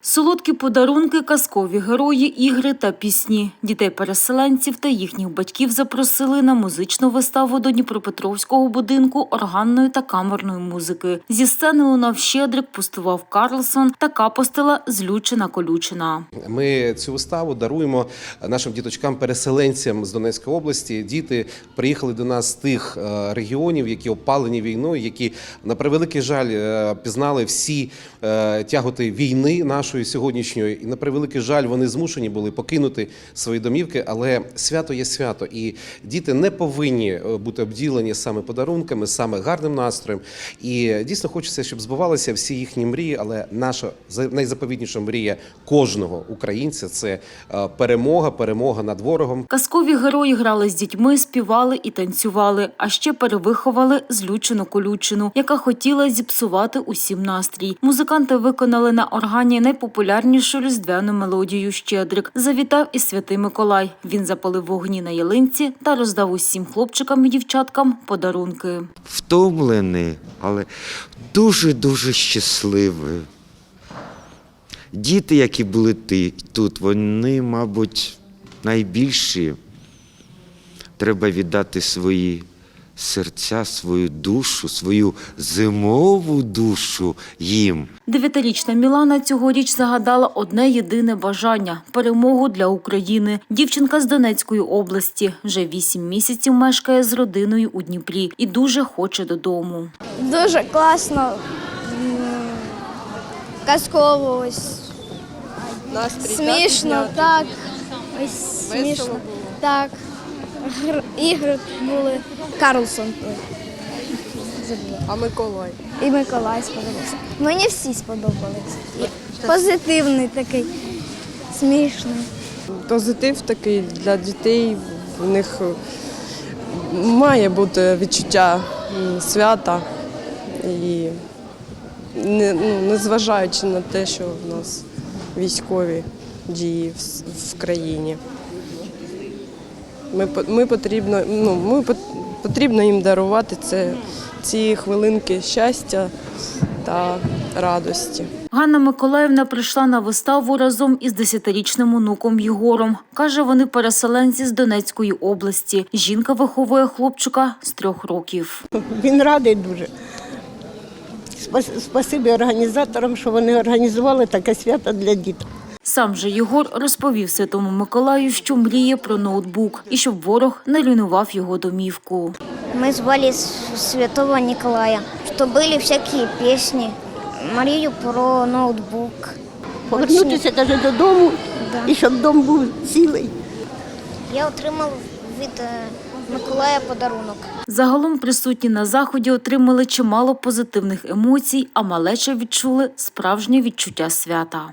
Солодкі подарунки, казкові герої, ігри та пісні. Дітей-переселенців та їхніх батьків запросили на музичну виставу до Дніпропетровського будинку органної та камерної музики. Зі сцени лунав Щедрик, пустував Карлсон та капостила злючена колючина. Ми цю виставу даруємо нашим діточкам-переселенцям з Донецької області. Діти приїхали до нас з тих е, регіонів, які опалені війною, які на превеликий жаль е, пізнали всі е, тяготи війни нашої сьогоднішньої. І на превеликий жаль, вони змушені були покинути свої домівки. Але свято є свято, і діти не повинні е, бути обділені саме подарунками, саме гарним настроєм. І дійсно хочеться, щоб збувалися всі їхні мрії. Але наша за- найзаповітніша мрія кожного українця це е, перемога, перемога над ворогом. Казкові герої грали з дітьми, співали і танцювали, а ще перевиховали злючену колючину, яка хотіла зіпсувати усім настрій. Музиканти виконали на органі найпопулярнішу різдвяну мелодію Щедрик. Завітав і святий Миколай. Він запалив вогні на ялинці та роздав усім хлопчикам і дівчаткам подарунки. втомлений, але дуже-дуже щасливий. Діти, які були тут, вони, мабуть, найбільші. Треба віддати свої серця, свою душу, свою зимову душу їм. Дев'ятирічна Мілана цьогоріч загадала одне єдине бажання перемогу для України. Дівчинка з Донецької області вже вісім місяців мешкає з родиною у Дніпрі і дуже хоче додому. Дуже класно, казково, ось Настрій смішно, так, так. Ось Весело було. Так. Гр- Ігри були. Карлсон. А Миколай. І Миколай сподобався. Мені всі сподобались. Позитивний такий, смішний. Позитив такий для дітей. В них е, має бути відчуття свята і не, ну, незважаючи на те, що в нас військові дії в, в країні. Ми, ми, потрібно, ну, ми потрібно їм дарувати це, ці хвилинки щастя та радості. Ганна Миколаївна прийшла на виставу разом із десятирічним онуком Єгором. Каже, вони переселенці з Донецької області. Жінка виховує хлопчика з трьох років. Він радий дуже. Спасибі організаторам, що вони організували таке свято для діток. Сам же Єгор розповів Святому Миколаю, що мріє про ноутбук і щоб ворог не руйнував його домівку. Мы звали Святого Николая, что были всякие песни. Марию про ноутбук. Повернутися каже додому, Да. і щоб дом був цілий. Я отримав від е, Миколая подарунок. Загалом присутні на заході отримали чимало позитивних емоцій, а малеча відчули справжнє відчуття свята.